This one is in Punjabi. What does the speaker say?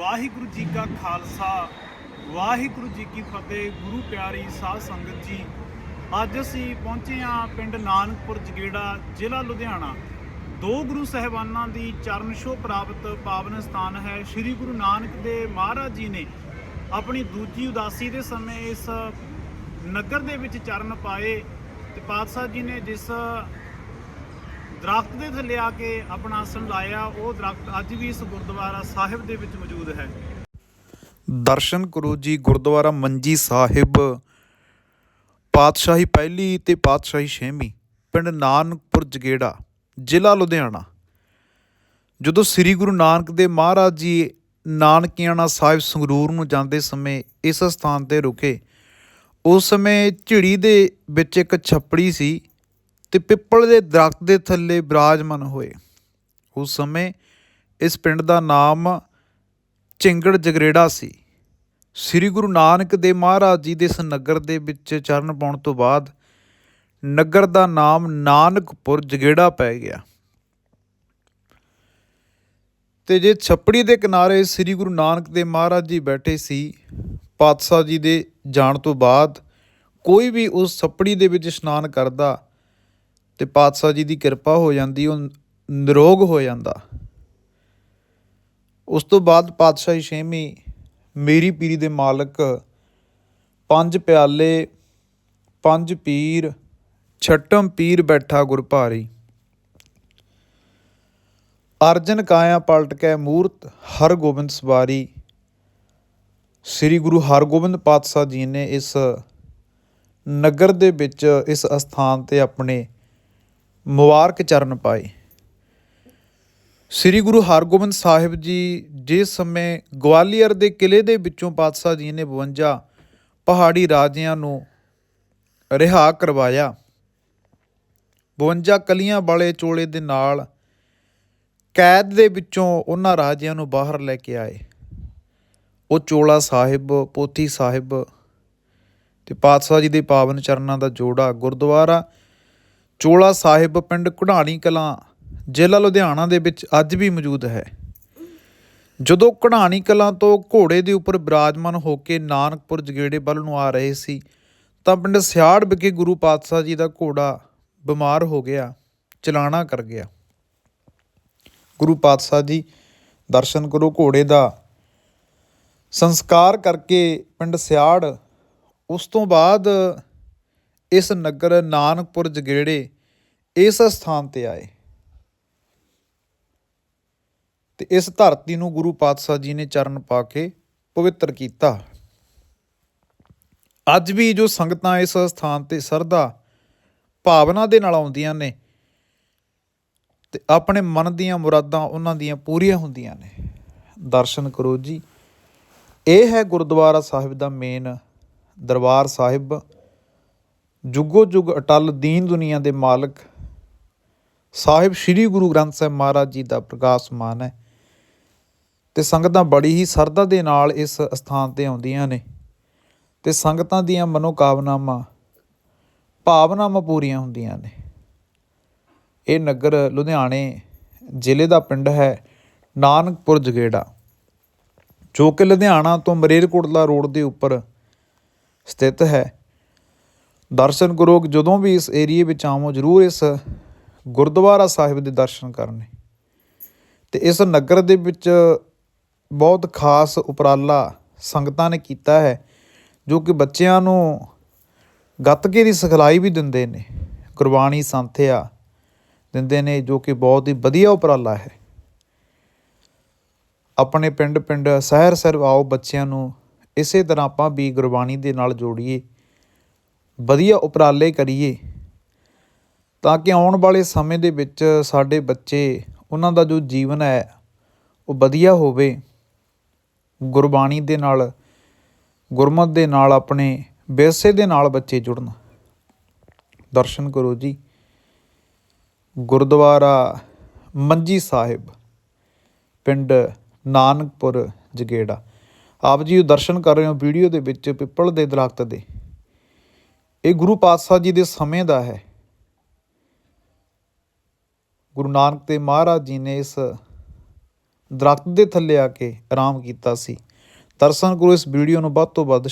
ਵਾਹਿਗੁਰੂ ਜੀ ਕਾ ਖਾਲਸਾ, ਵਾਹਿਗੁਰੂ ਜੀ ਕੀ ਫਤਿਹ, ਗੁਰੂ ਪਿਆਰੀ ਸਾਧ ਸੰਗਤ ਜੀ। ਅੱਜ ਅਸੀਂ ਪਹੁੰਚੇ ਹਾਂ ਪਿੰਡ ਨਾਨਕਪੁਰ ਜਗੇੜਾ, ਜ਼ਿਲ੍ਹਾ ਲੁਧਿਆਣਾ। ਦੋ ਗੁਰੂ ਸਹਿਬਾਨਾਂ ਦੀ ਚਰਨ ਛੋਹ ਪ੍ਰਾਪਤ ਪਾਵਨ ਸਥਾਨ ਹੈ। ਸ੍ਰੀ ਗੁਰੂ ਨਾਨਕ ਦੇ ਮਹਾਰਾਜ ਜੀ ਨੇ ਆਪਣੀ ਦੂਜੀ ਉਦਾਸੀ ਦੇ ਸਮੇਂ ਇਸ ਨਗਰ ਦੇ ਵਿੱਚ ਚਰਨ ਪਾਏ ਤੇ ਪਾਤਸ਼ਾਹ ਜੀ ਨੇ ਜਿਸ ਦਰਖਤ ਦੇ ਥੱਲੇ ਆ ਕੇ ਆਪਣਾ ਆਸਣ ਲਾਇਆ, ਉਹ ਦਰਖਤ ਅੱਜ ਵੀ ਇਸ ਗੁਰਦੁਆਰਾ ਸਾਹਿਬ ਦੇ ਵਿੱਚ ਮੌਜੂਦ ਹੈ। ਦਰਸ਼ਨ ਕਰੋ ਜੀ, ਗੁਰਦੁਆਰਾ ਮੰਜੀ ਸਾਹਿਬ। ਪਾਤਸ਼ਾਹੀ ਪਹਿਲੀ ਤੇ ਪਾਤਸ਼ਾਹੀ ਛੇਵੀਂ, ਪਿੰਡ ਨਾਨਕਪੁਰ ਜਗੇੜਾ, ਜ਼ਿਲ੍ਹਾ ਲੁਧਿਆਣਾ। ਜਦੋਂ ਸ੍ਰੀ ਗੁਰੂ ਨਾਨਕ ਦੇ ਮਹਾਰਾਜ ਜੀ ਨਾਨਕਿਆਣਾ ਸਾਹਿਬ ਸੰਗਰੂਰ ਨੂੰ ਜਾਂਦੇ ਸਮੇਂ ਇਸ ਸਥਾਨ ਤੇ ਰੁਕੇ, ਉਸ ਸਮੇਂ ਝਿੜੀ ਦੇ ਵਿੱਚ ਇੱਕ ਛੱਪੜੀ ਸੀ ਤੇ ਪਿੱਪਲ ਦੇ ਦਰਖਤ ਦੇ ਥੱਲੇ ਬਿਰਾਜਮਾਨ ਹੋਏ। ਉਸ ਸਮੇਂ ਇਸ ਪਿੰਡ ਦਾ ਨਾਮ ਚਿੰਗੜ ਜਗਰੇੜਾ ਸੀ। ਸ੍ਰੀ ਗੁਰੂ ਨਾਨਕ ਦੇ ਮਹਾਰਾਜ ਜੀ ਦੇ ਇਸ ਨਗਰ ਦੇ ਵਿੱਚ ਚਰਨ ਪਾਉਣ ਤੋਂ ਬਾਅਦ ਨਗਰ ਦਾ ਨਾਮ ਨਾਨਕਪੁਰ ਜਗੇੜਾ ਪੈ ਗਿਆ। ਤੇ ਜੇ ਛੱਪੜੀ ਦੇ ਕਿਨਾਰੇ ਸ੍ਰੀ ਗੁਰੂ ਨਾਨਕ ਦੇ ਮਹਾਰਾਜ ਜੀ ਬੈਠੇ ਸੀ, ਪਾਤਸ਼ਾਹ ਜੀ ਦੇ ਜਾਣ ਤੋਂ ਬਾਅਦ ਕੋਈ ਵੀ ਉਸ ਛੱਪੜੀ ਦੇ ਵਿੱਚ ਇਸ਼ਨਾਨ ਕਰਦਾ ਤੇ ਪਾਤਸ਼ਾਹ ਜੀ ਦੀ ਕਿਰਪਾ ਹੋ ਜਾਂਦੀ, ਉਹ ਨਿਰੋਗ ਹੋ ਜਾਂਦਾ। ਉਸ ਤੋਂ ਬਾਅਦ ਪਾਤਸ਼ਾਹੀ ਛੇਵੀਂ ਮੇਰੀ ਪੀਰੀ ਦੇ ਮਾਲਕ ਪੰਜ ਪਿਆਲੇ, ਪੰਜ ਪੀਰ, ਛਟਮ ਪੀਰ ਬੈਠਾ ਗੁਰ ਭਾਰੀ। ਅਰਜਨ ਕਾਇਆ ਪਲਟ ਕੇ ਮੂਰਤ ਹਰ ਗੋਬਿੰਦ ਸਵਾਰੀ। ਸ੍ਰੀ ਗੁਰੂ ਹਰਗੋਬਿੰਦ ਪਾਤਸ਼ਾਹ ਜੀ ਨੇ ਇਸ ਨਗਰ ਦੇ ਵਿੱਚ, ਇਸ ਅਸਥਾਨ ਤੇ ਆਪਣੇ ਮੁਬਾਰਕ ਚਰਨ ਪਾਏ। ਸ੍ਰੀ ਗੁਰੂ ਹਰਗੋਬਿੰਦ ਸਾਹਿਬ ਜੀ ਜਿਸ ਸਮੇਂ ਗਵਾਲੀਅਰ ਦੇ ਕਿਲੇ ਦੇ ਵਿੱਚੋਂ ਪਾਤਸ਼ਾਹ ਜੀ ਨੇ 52 ਪਹਾੜੀ ਰਾਜਿਆਂ ਨੂੰ ਰਿਹਾ ਕਰਵਾਇਆ 52 ਕਲੀਆਂ ਵਾਲੇ ਚੋਲੇ ਦੇ ਨਾਲ ਕੈਦ ਦੇ ਵਿੱਚੋਂ ਉਹਨਾਂ ਰਾਜਿਆਂ ਨੂੰ ਬਾਹਰ ਲੈ ਕੇ ਆਏ। ਉਹ ਚੋਲਾ ਸਾਹਿਬ, ਪੋਥੀ ਸਾਹਿਬ ਤੇ ਪਾਤਸ਼ਾਹ ਜੀ ਦੇ ਪਾਵਨ ਚਰਨਾਂ ਦਾ ਜੋੜਾ ਗੁਰਦੁਆਰਾ ਚੋਲਾ ਸਾਹਿਬ ਪਿੰਡ ਕੁਢਾਣੀ ਕਲਾਂ, ਜ਼ਿਲ੍ਹਾ ਲੁਧਿਆਣਾ ਦੇ ਵਿੱਚ ਅੱਜ ਵੀ ਮੌਜੂਦ ਹੈ। ਜਦੋਂ ਕਢਾਣੀ ਕਲਾਂ ਤੋਂ ਘੋੜੇ ਦੇ ਉੱਪਰ ਬਿਰਾਜਮਾਨ ਹੋ ਕੇ ਨਾਨਕਪੁਰ ਜਗੇੜੇ ਵੱਲ ਨੂੰ ਆ ਰਹੇ ਸੀ, ਤਾਂ ਪਿੰਡ ਸਿਆੜ ਵਿਖੇ ਗੁਰੂ ਪਾਤਸ਼ਾਹ ਜੀ ਦਾ ਘੋੜਾ ਬਿਮਾਰ ਹੋ ਗਿਆ, ਚਲਾਣਾ ਕਰ ਗਿਆ। ਗੁਰੂ ਪਾਤਸ਼ਾਹ ਜੀ ਦਰਸ਼ਨ ਕਰੋ ਘੋੜੇ ਦਾ। ਸੰਸਕਾਰ ਕਰਕੇ ਪਿੰਡ ਸਿਆੜ ਉਸ ਤੋਂ ਬਾਅਦ ਇਸ ਨਗਰ ਨਾਨਕਪੁਰ ਜਗੇੜੇ ਇਸ ਸਥਾਨ ਤੇ ਆਏ। ਤੇ ਇਸ ਧਰਤੀ ਨੂੰ ਗੁਰੂ ਪਾਤਸ਼ਾਹ ਜੀ ਨੇ ਚਰਨ ਪਾ ਕੇ ਪਵਿੱਤਰ ਕੀਤਾ। ਅੱਜ ਵੀ ਜੋ ਸੰਗਤਾਂ ਇਸ ਸਥਾਨ ਤੇ ਸਰਦਾ ਭਾਵਨਾ ਦੇ ਨਾਲ ਆਉਂਦੀਆਂ ਨੇ ਤੇ ਆਪਣੇ ਮਨ ਦੀਆਂ ਮੁਰਾਦਾਂ ਉਹਨਾਂ ਦੀਆਂ ਪੂਰੀਆਂ ਹੁੰਦੀਆਂ ਨੇ। ਦਰਸ਼ਨ ਕਰੋ ਜੀ। ਇਹ ਹੈ ਗੁਰਦੁਆਰਾ ਸਾਹਿਬ ਦਾ ਮੇਨ ਦਰਬਾਰ ਸਾਹਿਬ। ਜੁਗੋ ਜੁਗ ਅਟਲ ਦੀਨ ਦੁਨੀਆ ਦੇ ਮਾਲਕ ਸਾਹਿਬ ਸ੍ਰੀ ਗੁਰੂ ਗ੍ਰੰਥ ਸਾਹਿਬ ਮਹਾਰਾਜ ਜੀ ਦਾ ਪ੍ਰਕਾਸ਼ਮਾਨ ਹੈ ਤੇ ਸੰਗਤਾਂ ਬੜੀ ਹੀ ਸਰਦਾ ਦੇ ਨਾਲ ਇਸ ਸਥਾਨ ਤੇ ਆਉਂਦੀਆਂ ਨੇ ਤੇ ਸੰਗਤਾਂ ਦੀਆਂ ਮਨੋਕਾਮਨਾਵਾਂ, ਭਾਵਨਾਵਾਂ ਪੂਰੀਆਂ ਹੁੰਦੀਆਂ ਨੇ। ਇਹ ਨਗਰ ਲੁਧਿਆਣੇ ਜ਼ਿਲ੍ਹੇ ਦਾ ਪਿੰਡ ਹੈ, ਨਾਨਕਪੁਰ ਜਗੇੜਾ, ਜੋ ਕਿ ਲੁਧਿਆਣਾ ਤੋਂ ਮਰੇਲਕੋਟਲਾ ਰੋਡ ਦੇ ਉੱਪਰ ਸਥਿਤ ਹੈ। ਦਰਸ਼ਨ ਕਰੋ ਜਦੋਂ ਵੀ ਇਸ ਏਰੀਏ ਵਿੱਚ ਆਵੋ, ਜਰੂਰ ਇਸ ਗੁਰਦੁਆਰਾ ਸਾਹਿਬ ਦੇ ਦਰਸ਼ਨ ਕਰਨੇ। ਤੇ ਇਸ ਨਗਰ ਦੇ ਵਿੱਚ ਬਹੁਤ ਖਾਸ ਉਪਰਾਲਾ ਸੰਗਤਾਂ ਨੇ ਕੀਤਾ ਹੈ, ਜੋ ਕਿ ਬੱਚਿਆਂ ਨੂੰ ਗੱਤਕੇ ਦੀ ਸਿਖਲਾਈ ਵੀ ਦਿੰਦੇ ਨੇ, ਗੁਰਬਾਣੀ ਸੰਥਿਆ ਦਿੰਦੇ ਨੇ, ਜੋ ਕਿ ਬਹੁਤ ਹੀ ਵਧੀਆ ਉਪਰਾਲਾ ਹੈ। ਆਪਣੇ ਪਿੰਡ ਪਿੰਡ ਸ਼ਹਿਰ ਸ਼ਹਿਰ ਆਓ ਬੱਚਿਆਂ ਨੂੰ, ਇਸੇ ਤਰ੍ਹਾਂ ਆਪਾਂ ਵੀ ਗੁਰਬਾਣੀ ਦੇ ਨਾਲ ਜੋੜੀਏ। ਵਧੀਆ ਉਪਰਾਲੇ ਕਰੀਏ, ਤਾਂ ਕਿ ਆਉਣ ਵਾਲੇ ਸਮੇਂ ਦੇ ਵਿੱਚ ਸਾਡੇ ਬੱਚੇ, ਉਹਨਾਂ ਦਾ ਜੋ ਜੀਵਨ ਹੈ, ਉਹ ਵਧੀਆ ਹੋਵੇ। ਗੁਰਬਾਣੀ ਦੇ ਨਾਲ, ਗੁਰਮਤ ਦੇ ਨਾਲ ਆਪਣੇ ਵਿਰਸੇ ਦੇ ਨਾਲ ਬੱਚੇ ਜੁੜਨ। ਦਰਸ਼ਨ ਕਰੋ ਜੀ। ਗੁਰਦੁਆਰਾ ਮੰਜੀ ਸਾਹਿਬ, ਪਿੰਡ ਨਾਨਕਪੁਰ ਜਗੇੜਾ। ਆਪ ਜੀ ਦਰਸ਼ਨ ਕਰ ਰਹੇ ਹੋ ਵੀਡੀਓ ਦੇ ਵਿੱਚ ਪਿੱਪਲ ਦੇ ਦਰਖਤ ਦੇ। ਇਹ ਗੁਰੂ ਪਾਤਸ਼ਾਹ ਜੀ ਦੇ ਸਮੇਂ ਦਾ ਹੈ। ਗੁਰੂ ਨਾਨਕ ਦੇਵ ਮਹਾਰਾਜ ਜੀ ਨੇ ਇਸ ਦਰਖਤ ਦੇ ਥੱਲੇ ਆ ਕੇ ਆਰਾਮ ਕੀਤਾ ਸੀ। ਦਰਸ਼ਨ ਗੁਰੂ ਇਸ ਵੀਡੀਓ ਨੂੰ ਵੱਧ ਤੋਂ ਵੱਧ